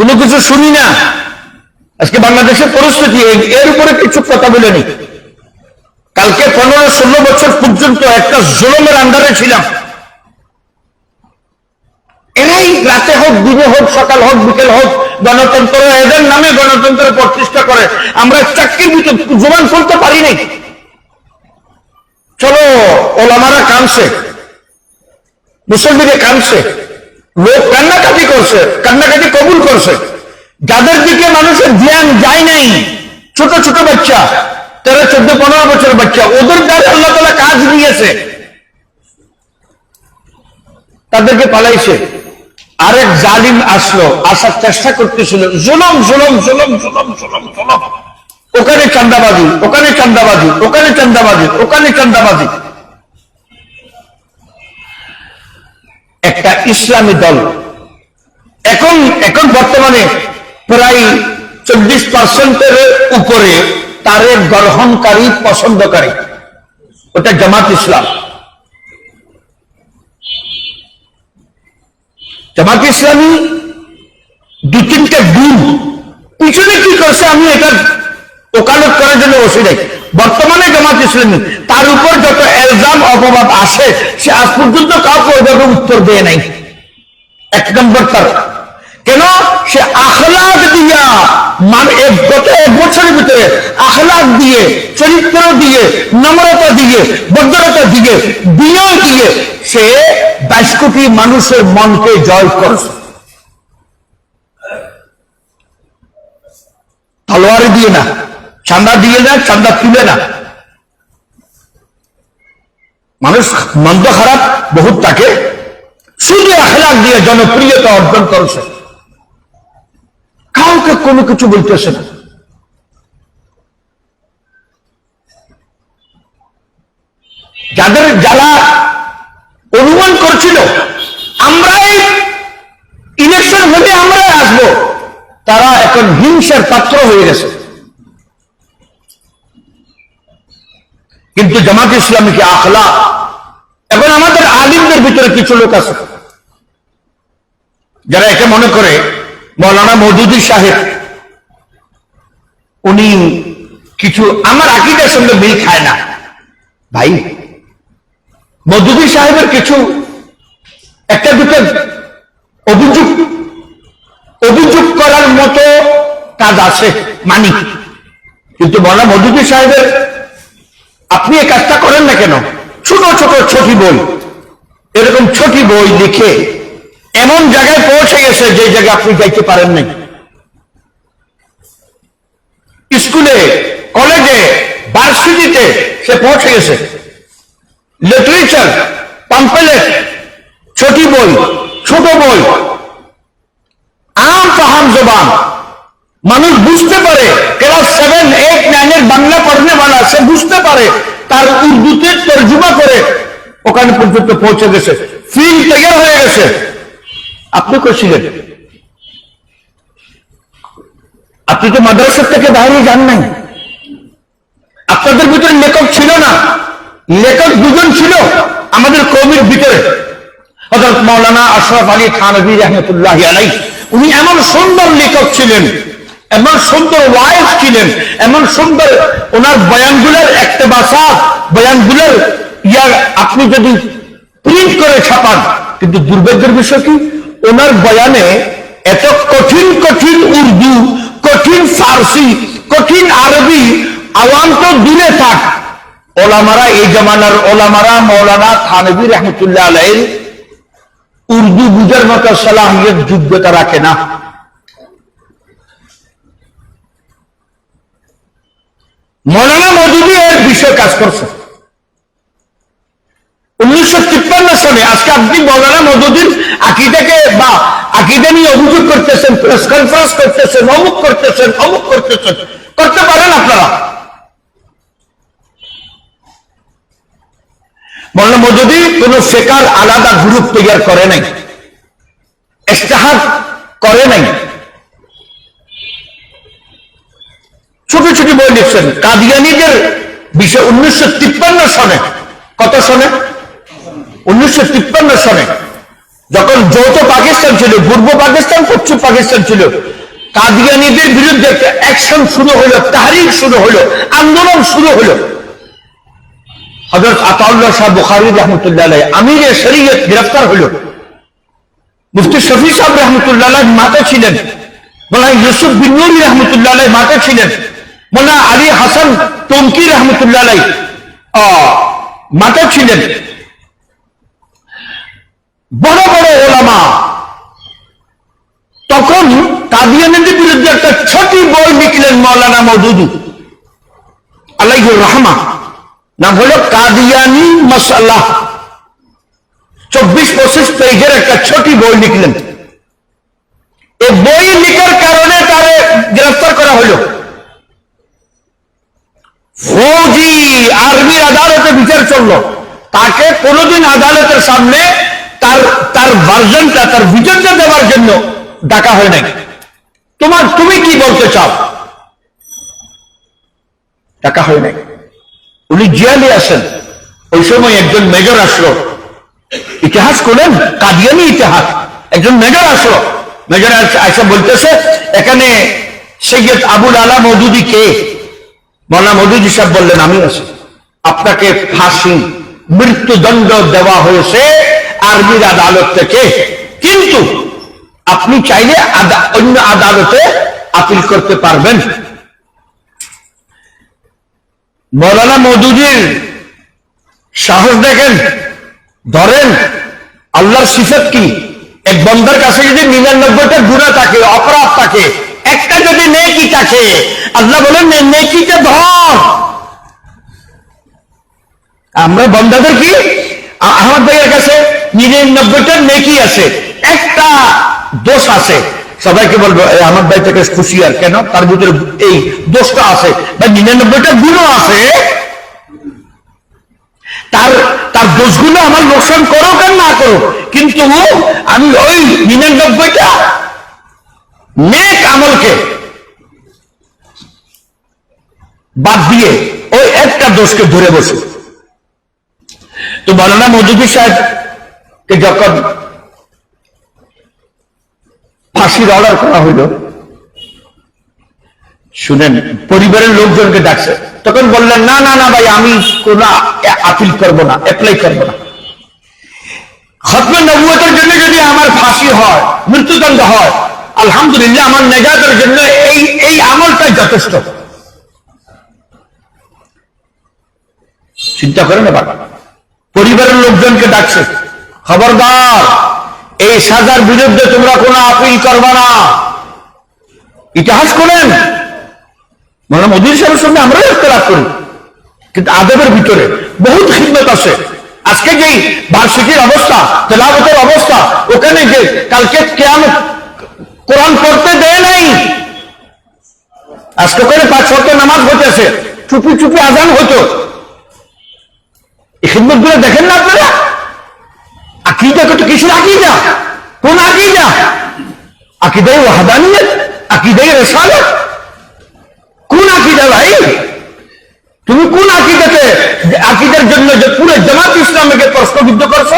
কোনো কিছু শুনি না। আজকে বাংলাদেশের পরিস্থিতি এর উপরে কিছু কথা বলেনি। কালকে পনেরো, ষোলো বছর পর্যন্ত একটা জুলমের আন্ডারে ছিলাম। এরাই রাতে হোক, দিনে হোক, সকাল হোক, বিকেল হোক, গণতন্ত্র এদের নামে গণতন্ত্র প্রতিষ্ঠা করে। আমরা চাকরির ভিতর জোবান খুলতে পারি চলো, ওলামারা কানছে মুসলমানকে কানছে লোক কান্নাকাটি করছে, কান্নাকাটি কবুল করছে। যাদের দিকে মানুষের ধ্যান যায় নাই, ছোট ছোট বাচ্চা, তেরো, চোদ্দ, পনেরো বছর বাচ্চা, ওদের দ্বারা আল্লাহ তালা কাজ দিয়েছে। তাদেরকে পালাইছে। আরেক জালিম আসলো, আসার চেষ্টা করতেছিল। জুলম জুলম জুলম জুলম জুলম জুলম। ওখানে চান্দাবাজি ওখানে চান্দাবাজি ওখানে চান্দাবাজি ওখানে চান্দাবাজি। একটা ইসলামী দল। এখন এখন বর্তমানে প্রায় চব্বিশ পার্সেন্টের উপরে তারে গ্রহণকারী পছন্দকারী। ওটা জামাত ইসলাম। জামাত ইসলামী দু তিনটা গুণ। পিছনে কি করছে আমি এটা ওকালত করার জন্য নাই বর্তমানে জামাত ইসলামী, তার উপর যত এলজাম, অপবাদ আসে, সে আজ পর্যন্ত কাউকে ওইভাবে উত্তর দেয় নাই। এক নম্বর তার কেন? সে আখলাক দিয়া মানে গত এক বছরের ভিতরে আখলাক দিয়ে, চরিত্র দিয়ে, নম্রতা দিয়ে, ভদ্রতা দিয়ে, বিনয় দিয়ে, সে বাইশ কোটি মানুষের মনকে জয় করছে। তলোয়ারে দিয়ে না। চান্দা দিয়ে না চান্দা তুলে না। মানুষ মন্দ খারাপ বহুত তাকে। শুধু আখলাক দিয়ে জনপ্রিয়তা অর্জন করছে। কাউকে কোনো কিছু বলতেছে না। যাদের যারা অনুমান করছিল, আমরাই ইলেকশন হলে আমরাই আসব, তারা এখন হিংসার পাত্র হয়ে গেছে। কিন্তু জামাত ইসলামীকে আখলা এখন আমাদের আলিমদের ভিতরে কিছু লোক আছে। যারা একে মনে করে, মৌলানা মৌদুদি সাহেব, উনি কিছু আমার আকিদের সঙ্গে মিল খায় না। ভাই, মৌদুদি সাহেবের কিছু একটা দুটো অভিযোগ অভিযোগ করার মতো কাজ আছে, মানি। কিন্তু মৌলানা মৌদুদি সাহেবের আপনি এই কাজটা করেন না কেন? ছোট ছোট, ছোটি বই। এরকম ছোটি বই লিখে এমন জায়গায় পৌঁছে গেছে যে জায়গায় আপনি যাইতে পারেন নাই। স্কুলে, কলেজে, ভার্সিটিতে সে পৌঁছে গেছে। লিটারেচার, পাম্পলেট, ছোটি বই, ছোট বই। আম ফাহাম জবান। মানুষ বুঝতে পারে ক্লাস সেভেন এইট নাইনের বাংলা পড়নে वाला সে বুঝতে পারে তার উর্দুতে তর্জমা করে ওখানে পর্যন্ত পৌঁছে গেছে। ফিল তৈরি হয়ে গেছে। আপনি করছিলেন আপনি তো মাদ্রাসা থেকে বাইরে যান নাই। আপনাদের ভিতরে লেখক ছিল না। লেখক দুজন ছিল আমাদের কবির ভিতরে। হজরত মৌলানা আশরাফ আলী থানবী রহমতুল্লাহ আলাই উনি এমন সুন্দর লেখক ছিলেন, এমন সুন্দর ওয়াইফ ছিলেন, এমন সুন্দর ওনার বয়ানগুলোর একটা বাসা বয়ানগুলোর ইয়ার আপনি যদি প্রিন্ট করে ছাপান, কিন্তু দুর্ভাগ্যের বিষয় কি? ওনার বয়ানে এত কঠিন কঠিন উর্দু, কঠিন ফার্সি, কঠিন আরবি আওয়াম তো দূরে থাক। ওলামারা এই জামানার ওলামারা মৌলানা থানবী রহমতুল্লাহ আলাই উর্দু বুঝার মতো সালাহিয়ত যোগ্যতা রাখে না। মৌলানা মজুদি এর বিষয়ে কাজ করছে। উনিশশো তিপ্পান্ন সনে আজকে আপনি মৌলানা মজুদির আকিদাকে বা নিয়ে অভিযোগ করতেছেন প্রেস কনফারেন্স করতেছেন, অমুক করতেছেন অমুক করতেছেন, করতে পারেন আপনারা? মৌলানা মজুদি কোন ফেকার আলাদা গ্রুপ তৈরি করে নাই করে নাই। ছোট ছোট বই লিখছেন। কাদিয়ানিদের বিষয় উনিশশো তিপ্পান্ন সনে, কত সনে? উনিশশো তিপ্পান্ন সনে। যখন যৌথ পাকিস্তান ছিল, পূর্ব পাকিস্তান, পশ্চিম পাকিস্তান ছিল, কাদিয়ানিদের বিরুদ্ধে একটা অ্যাকশন শুরু হলো, তাহারিক শুরু হলো, আন্দোলন শুরু হলো। হজরত আতাউল্লাহ শাহ বুখারি রহমতুল্লাহ আমির শরীয়ত গ্রেফতার হলো। মুফতি শফি সাহেব রহমতুল্লাহ মাতা ছিলেন। মোলা ইউসুফ বিন রহমতুল্লাহ মাতা ছিলেন। মোলা আলী হাসান টঙ্কি রহমতুল্লাহ আলাই মাতা ছিলেন। বড় বড় ওলামা। তখন কাদিয়ানিদের বিরুদ্ধে একটা ছোটি বই লিখলেন মৌলানা মৌদুদু আলাইহুর রহমা। নাম হলো কাদিয়ানি মশাল্লাহ চব্বিশ পঁচিশ পেজের একটা ছোটি বই লিখলেন। এই বই লিখার কারণে তারে গ্রেফতার করা হলো। ফৌজি আর্মি আদালতে বিচার চলল। তাকে কোনোদিন আদালতের সামনে তার তার ভার্জনটা তার বিচারটা দেওয়ার জন্য ডাকা হয় নাই। তোমার, তুমি কি বলতে চাও? ডাকা হয় নাই। উনি জিয়ালে আসেন ওই সময় একজন মেজর আসলো। ইতিহাস করলেন কাদিয়ানি ইতিহাস। একজন মেজর আসলো। মেজর আইসা বলতেছে, এখানে সৈয়দ আবুল আলা মৌদুদি কে? মৌলানা মৌদুদি সাহেব বললেন, আমি আছি। আপনাকে ফাঁসি, মৃত্যুদণ্ড দেওয়া হয়েছে আর্মির আদালত থেকে। কিন্তু আপনি চাইলে অন্য আদালতে আপিল করতে পারবেন। মৌলানা মৌদুদির সাহস দেখেন, ধরেন আল্লাহর সিফত কি? এক বন্ধার কাছে যদি নিরানব্বইটা গুণা থাকে, অপরাধ থাকে একটা যদি নেকি থাকে, আল্লাহ বলেন "নে- নেকিটা ধর। আমরা বন্ধাদের কি? আহমদ ভাইয়ের কাছে নিরানব্বইটা নেকি আছে, একটা দোষ আছে। সবাইকে বলব, "এই আহমদ ভাই থেকে খুশি, আর কেন? তার ভিতরে এই দোষটা আছে বা নিরানব্বইটা গুণও আছে। তার তার দোষগুলো আমার লোকসান করো কেন না করো কিন্তু আমি ওই নিরানব্বইটা নেক আমলকে বাদ দিয়ে ওই একটা দোষকে ধরে বসে। তো মৌলানা মধুবী সাহেবকে যখন ফাঁসির অর্ডার করা হইল, শুনেন, পরিবারের লোকজনকে ডাকছে। তখন বললেন, না না না ভাই, আমি কোন আপিল করব না অ্যাপ্লাই করব না। খতমে নবুয়তের জন্য যদি আমার ফাঁসি হয়, মৃত্যুদণ্ড হয় আলহামদুলিল্লাহ, আমার নেজাতের জন্য এই এই আমলটাই যথেষ্ট। চিন্তা করেন এবার। পরিবারের লোকজনকে ডাকছে, খবরদার, এই সাজার বিরুদ্ধে তোমরা কোনো আপিল করবা না। ইতিহাস করেন মানে মোদীর সাহেবের সঙ্গে আমরাও ইফতলাফ করি, কিন্তু আদবের ভিতরে বহুত খিদমত আছে। আজকে যেই বার্ষিকীর অবস্থা তেলাবতের অবস্থা, ওখানে যে কালকে কেমন কোরআন পড়তে দেয় নাই। আজকে করে পাঁচ শত নামাজ হতেছে চুপি চুপি আজান হতো এই গুলো দেখেন না আপনারা? আকিদা কত কিসের আকিদা? কোন আকিদা? আকিদাই ওয়াহাদানিয়ত, আকিদাই রেসালত। কোন আকিদা ভাই? তুমি কোন আকিদাতে আকিদার জন্য যে পুরো জামাত ইসলামকে প্রশ্নবিদ্ধ করছ?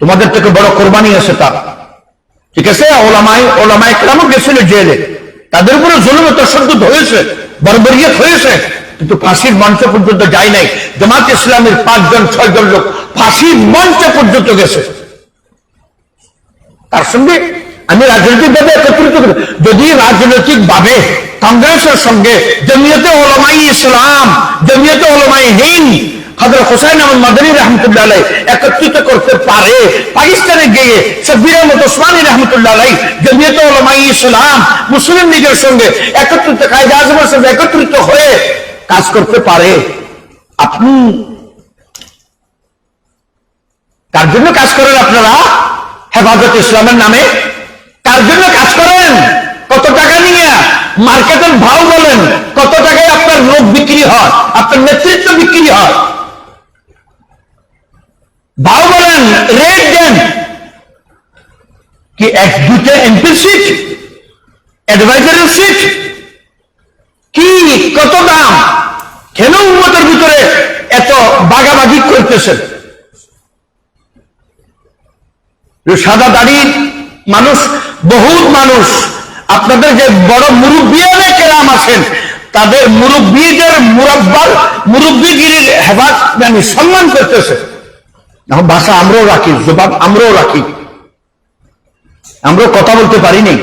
তোমাদের থেকে বড় কোরবানি আছে তার ঠিক আছে? ওলামাই ওলামাই কেরামও গেছিল জেলে। তাদের উপরে জুলুম তসদ্দুদ হয়েছে, বর্বরিয়ত হয়েছে, কিন্তু ফাঁসির মঞ্চ পর্যন্ত যায় নাই। জামাত ইসলামের পাঁচজন, ছয়জন লোক ফাঁসির মঞ্চ পর্যন্ত গেছে। তার সঙ্গে আমি রাজনৈতিক ভাবে একত্রিত করি। যদি রাজনৈতিক ভাবে কংগ্রেসের সঙ্গে, জমিয়তে ওলমাই ইসলাম, জমিয়তে ওলমাই হিন্দ হজরত হোসাইন আহমদ মাদানী রহমতুল্লাহ একত্রিত করতে পারে। পাকিস্তানে গিয়ে সব্বির আহমদ ওসমানী রহমতুল্লাহ জমিয়তে ইসলাম, মুসলিম লীগের সঙ্গে একত্রিত, কায়দা আজমের সঙ্গে একত্রিত হয়ে কাজ করতে পারে। আপনি কার জন্য কাজ করেন আপনারা? হেফাজত ইসলামের নামে। কার জন্য কাজ করেন? কত টাকা নিয়ে? মার্কেটের ভাও বলেন, কত টাকায় আপনার লোক বিক্রি হয়, আপনার নেতৃত্ব বিক্রি হয়। ভাও বলেন রেট দেন। কি, এক দুটো এমপি সিট অ্যাডভাইজারের সিট কি, কত দাম? কেন উন্মতের ভিতরে এত বাগাবাগি করতেছেন? সাদা দাড়ির মানুষ, বহুত মানুষ, আপনাদের যে বড় মুরব্বীরা কেরাম আছেন, তাদের মুরব্বীদের মুরব্বার মুরব্বীগিরির হেফাজ মানে সম্মান করতেছে। এখন ভাষা আমরাও রাখি জবাব আমরাও রাখি। আমরাও কথা বলতে পারিনি।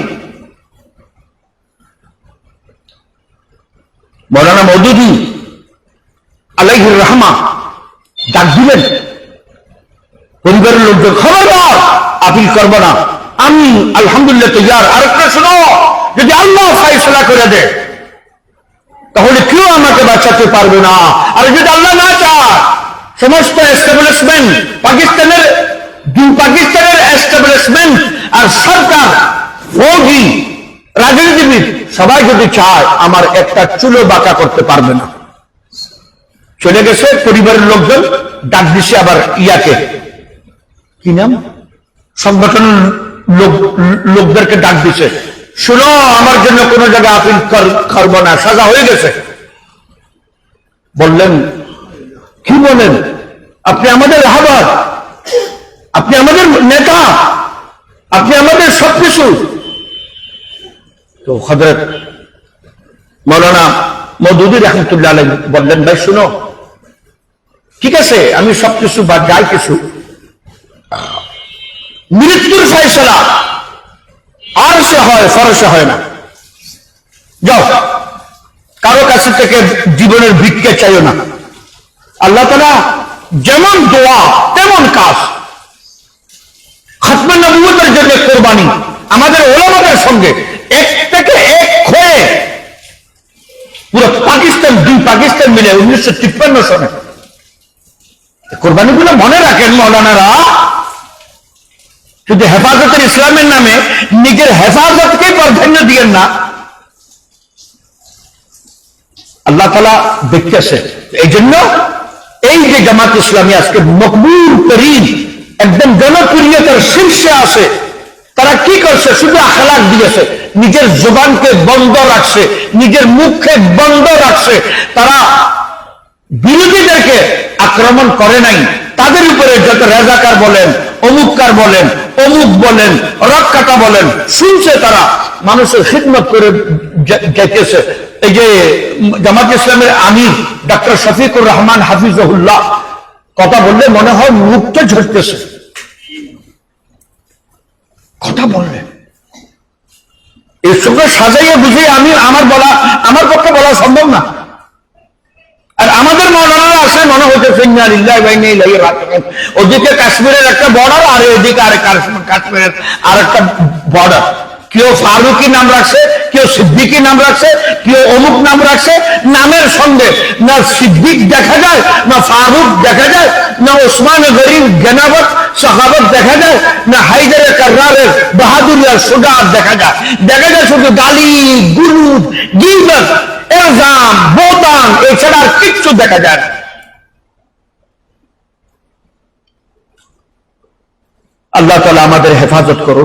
মৌলানা মৌদুদি আলাইহুর রহমা ডাক দিলেন, পরিবারের লোকজন, খবরদার, আপিল করব না। আমি, আলহামদুলিল্লাহ, তৈয়ার। আরেকটা শোনো, যদি আল্লাহ ফাইসলা করে দেয় তাহলে কেউ আমাকে বাঁচাতে পারবে না। আর যদি আল্লাহ না চায় সমস্ত এস্টাবলিশমেন্ট পাকিস্তানের পাকিস্তানের এস্টাবলিশমেন্ট আর সরকার, ফৌজি, রাজনীতিবিদ, সবাই যদি চায় আমার একটা চুলো বাঁকা করতে পারবে না। চলে গেছে পরিবারের লোকজন, ডাক দিছে আবার ইয়াকে। কি নাম? সংগঠনের লোক, লোকদেরকে ডাক দিছে। শুনো, আমার জন্য কোন জায়গায় আপিল কর- করব না, সাজা হয়ে গেছে। বললেন কি বলেন? আপনি আমাদের রাহবার আপনি আমাদের নেতা, আপনি আমাদের সবকিছু। তো হজরত মৌলানা মধুদুর রহমতুল্লাহ আলাই বললেন, ভাই, শুনো, ঠিক আছে, আমি সবকিছু বা যাই কিছু, মৃত্যুর ফয়সলা, আর সে হয় ফরসে হয় না। যাও, কারও কাছে থেকে জীবনের ভিক্ষে চাইও না। আল্লাহ তালা যেমন দোয়া, তেমন কাজ। খতমান নবুয়তের জন্য কোরবানি আমাদের ওলামাদের সঙ্গে এক থেকে এক হয়ে পুরো পাকিস্তান, দুই পাকিস্তান মিলে উনিশশো তিপ্পান্ন সনে। কোরবানিগুলো মনে রাখেন মৌলানারা শুধু হেফাজতের ইসলামের নামে নিজের হেফাজতকে প্রাধান্য দিয়েন না, আল্লাহ তালা দেখতেছে এই জন্য এই যে জামাত ইসলামী আজকে মকবুল করিম একদম জনপ্রিয়তার শীর্ষে আসে তারা কি করছে? শুধু আখলাক দিয়েছে, নিজের জোবানকে বন্ধ রাখছে, নিজের মুখকে বন্ধ রাখছে। তারা বিরোধীদেরকে আক্রমণ করে নাই। তাদের উপরে যত রাজাকার বলেন অমুককার বলেন, অমুক বলেন, রক্ষাটা বলেন, শুনছে তারা। মানুষের খিদমত করে যাইতেছে এই যে জামাত ইসলামের আমির ডক্টর শফিকুর রহমান হাফিজহুল্লাহ, কথা বললে মনে হয় মুখটা ঝরতেছে। কথা বললে। এর সঙ্গে সাজাইয়ে বুঝিয়ে আমি আমার বলা আমার পক্ষে বলা সম্ভব না। আর আমাদের মৌলানারা আসে মনে হচ্ছে ওদিকে কাশ্মীরের একটা বর্ডার আর এদিকে আর কাশ্মীরের আর একটা বর্ডার কেউ ফারুকি নাম রাখছে, কেউ সিদ্দিকি নাম রাখছে, কেউ অমুক নাম রাখছে, নামের সঙ্গে না সিদ্দিক দেখা যায়, না ফারুক দেখা যায়, না ওসমান গরিব গেনাবত সহাবত দেখা যায়, না হাইদারে কার্রারের বাহাদুরিয়া সুগার দেখা যায়। দেখা যায় শুধু গালি গুলুদ গিবত এলজাম, বোতাম, এছাড়া কিচ্ছু দেখা যায় আল্লাহ তালা আমাদের হেফাজত করো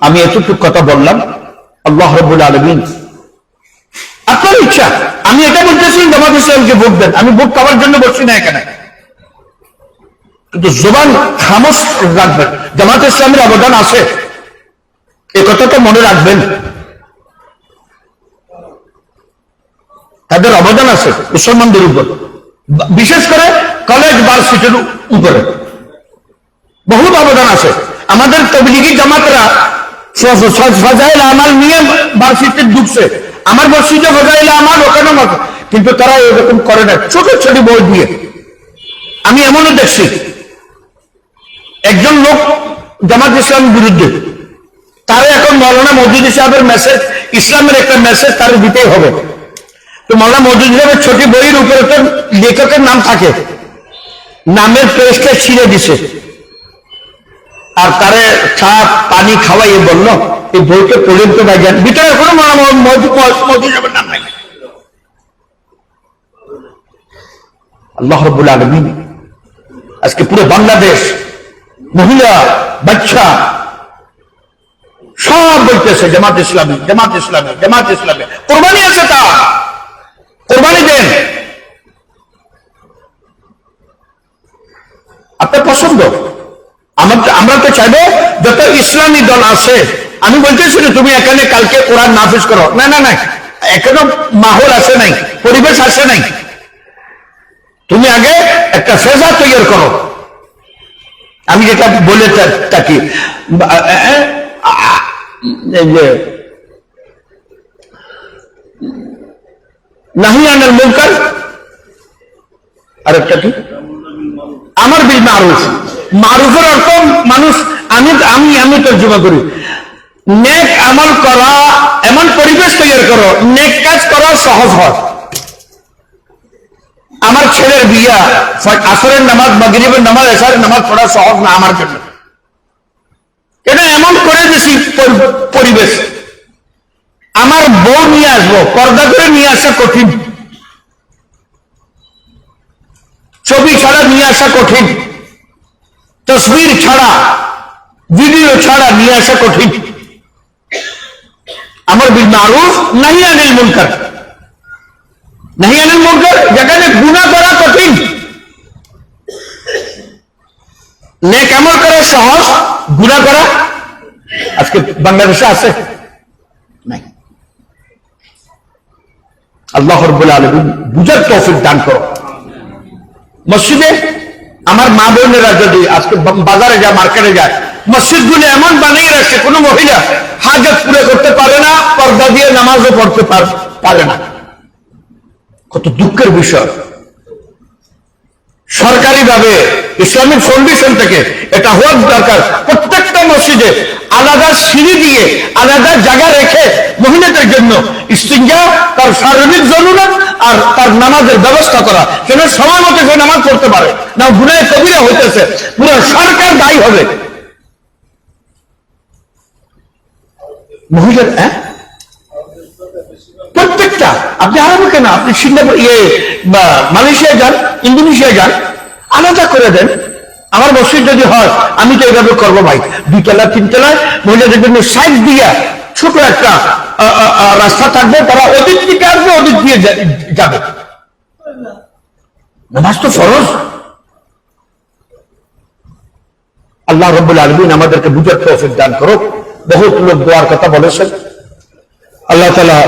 আমি এতটুকু কথা বললাম। আল্লাহ রবুল আলমিন, আপনার ইচ্ছা, আমি এটা বলতেছি, জামাত ইসলামকে ভোট দেন। আমি ভোট পাওয়ার জন্য বসছি না এখানে। কিন্তু জোবান খামোশ রাখবেন। জামাত ইসলামের অবদান আছে। এ কথাটা মনে রাখবেন। তাদের অবদান আছে, মুসলমানদের উপর। বিশেষ করে কলেজ ভার্সিটির উপরে। বহুত অবদান আছে। আমাদের তবলিগি জামাতরা ফজাইল আমাল নিয়ে ভার্সিটিতে ঢুকছে। আমার মসজিদে ফজাইল আমাল ওখানে মত- কিন্তু তারা এরকম করে না। ছোট ছোট বই দিয়ে। আমি এমনও দেখছি। একজন লোক জামাত ইসলামের বিরুদ্ধে, তারা এখন মৌলানা মজুদ সাহেবের মেসেজ ইসলামের একটা মেসেজ তার দিতেই হবে। তো মৌলানা সাহেবের ছোট বইয়ের উপরে তো লেখকের নাম থাকে। নামের পেজকে ছিঁড়ে দিছে। আর তারে চা, পানি খাওয়াইয়ে বলল, এই বইকে পর্যন্ত ভাই যান ভিতরে কোনো মজুদ মজুদ নাম নাই। আল্লাহ রবুল আলমিন আজকে পুরো বাংলাদেশ, মহিলা, বাচ্চা, সব বলতেছে, জামাত ইসলামী জামাত ইসলামী জামাত ইসলামী। কোরবানি আছে তা কোরবানি দেন আপনার পছন্দ আমরা তো চাইব যত ইসলামী দল আছে আমি বলতেছি না তুমি এখানে কালকে কোরআন নাফিজ করো না না না এখনও মাহল আসে নাই পরিবেশ আসে নাই তুমি আগে একটা ফেজা তৈরি করো আমি যেটা বলে থাকি বা- এ- এ- আ- এই যে নাহি আনাল মুনকার। আরেকটা কি? আমার বিল মারুফ। মারুফের অর্থ মানুষ, আমি আমি আমি তর্জমা করি। নেক আমল করা, এমন পরিবেশ তৈরি করো, নেক কাজ করা সহজ হয়। আমার ছেলের বিয়া আসরের নামাজ, মাগরিবের নামাজ এসারের নামাজ পড়া সহজ না আমার জন্য। এটা এমন করে দিছি পরিবেশ। আমার বউ নিয়ে আসব, পর্দা করে নিয়ে আসা কঠিন। ছবি ছাড়া নিয়ে আসা কঠিন। তসবির ছাড়া, ভিডিও ছাড়া নিয়ে আসা কঠিন। আমার বিল মারুফ, নাহি আনিল মুনকার। নাহি আনিল মুনকার, যেখানে গুণা করা কঠিন। নেক আমল করা সহজ গুণা করা। আজকে বাংলাদেশে আছে। আল্লাহ রব্বুল আলমিন বুঝার তৌফিক দান করো। মসজিদে আমার মা বোনেরা যদি আজকে বাজারে যায়, মার্কেটে যায় মসজিদগুলো এমন বানিয়ে রাখছে, কোনো মহিলা হাজত পুরো করতে পারে না, পর্দা দিয়ে নামাজও পড়তে পার- না। কত দুঃখের বিষয়। সরকারিভাবে ইসলামিক ফাউন্ডেশন থেকে এটা হওয়া দরকার। প্রত্যেকটা মসজিদে আলাদা সিঁড়ি দিয়ে আলাদা জায়গা রেখে মহিলাদের জন্য ইস্তিঞ্জা তার শারীরিক জরুরত আর তার নামাজের ব্যবস্থা করা। যেন সময় মতো সে নামাজ পড়তে পারে। না গুনায় কবিরা হইতেছে। পুরো সরকার দায়ী হবে। মহিলার হ্যাঁ? প্রত্যেকটা। আপনি আরবে কেন? আপনি সিঙ্গাপুর ইয়ে বা মালয়েশিয়া যান ইন্দোনেশিয়া যান, আলাদা করে দেন। আমার মসজিদ যদি হয়, আমি তো এইভাবে করব ভাই। দুইতলা তিনতলায় মহিলাদের জন্য সাইড দিয়া ছোট একটা রাস্তা থাকবে, তারা ওদিক থেকে আসবে ওদিক দিয়ে যাবে। নামাজ তো ফরজ। আল্লাহ রব্বুল আলমিন আমাদেরকে বুঝার তৌফিক দান করো বহুত লোক দোয়ার কথা বলেছেন। আল্লাহ তালা